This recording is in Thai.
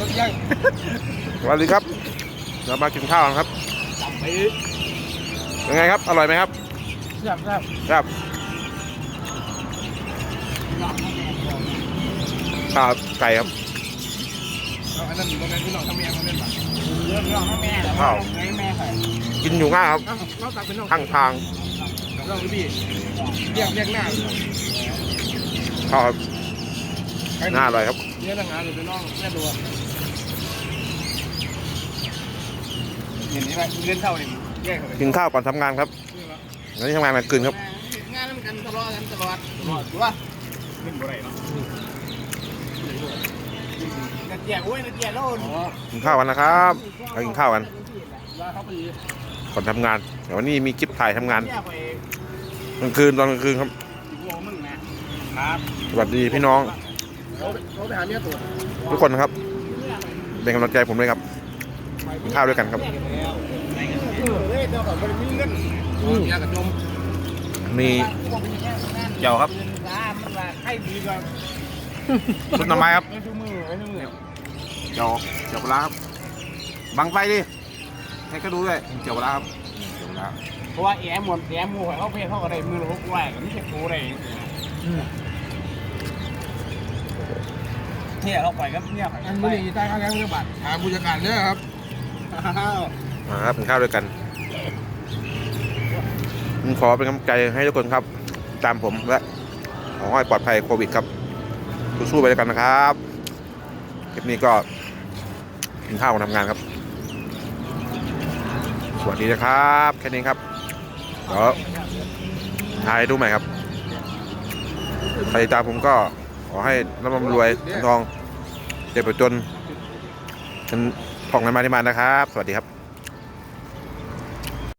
รถยังสวัสดีครับ เรามากินข้าวกันครับจับไปยังไงครับ อร่อยไหมครับแซ่บแซ่บครับข้าวไก่ครับเอาอันนั้นอยู่ตรงนั้นพี่น้องทำแม่มาเล่นป่ะเรื่องน้องแม่แหละข้าวแม่แม่ใส่กินอยู่ง่ายครับน้องตักเป็นน้องข้างทางน้องพี่เรียกเรียกหน้าข้าวครับน่าอร่อยครับเรียกทหารหรือเป็นน้องแม่ดั เห็นไหมเล่นเท่านี่แยกกันกินข้าวก่อนทำงานครับวันนี้ทำงานกลางคืนครับงานกันตลอดกันตลอดตลอดถูกป่ะเล่นบ่ได้เนาะนัดแยกโอ้ยนัดแยกแล้วกินข้าวกันนะครับไปกินข้าวกันว่าเขาไปก่อนทำงานเดี๋ยววันนี้มีคลิปถ่ายทำงานแยกไปกลางคืนตอนกลางคืนครับถึงโมงมึงนะครับสวัสดีพี่น้องเขาเขาไปหาเมียตัวทุกคนนะครับเป็นกำลังใจผมเลยครับ กินข้าวด้วยกันครับเฮ้ยเจ้าของบริมีเงินยากระจมมีเจียวครับมันว่าให้ดีกว่าชุดหน่อไม้ครับไอ้ทุกมือไอ้ทุกมือเจียวเจียวปลาร้าครับบังไฟดิให้ก็ดูด้วยเจียวปลาร้าครับเจียวปลาร้าเพราะว่าแอมหมดแอมหมูเขาเพศเขาก็ได้มือละหกร้อยก็ไม่ใช่กูได้เนี่ยเราปล่อยกับเนี่ยอันมือดีใต้ข้างแรงเรื่องบัตรหาผู้จัดการเนี่ยครับ มาครับกินข้าวด้วยกันผมขอเป็นกำลังใจให้ทุกคนครับ ตามผมและขอให้ปลอดภัยโควิดครับสู้ๆไปด้วยกันนะครับคลิปนี้ก็กินข้าวกันทำงานครับ สวัสดีนะครับ แค่นี้ครับเดี๋ยวถ่ายให้ดูใหม่ครับใครตามผมก็ขอให้ร่ำรวยเงินทองเจ็บปจนเป็น ของนันมาที่มานะครับ สวัสดีครับ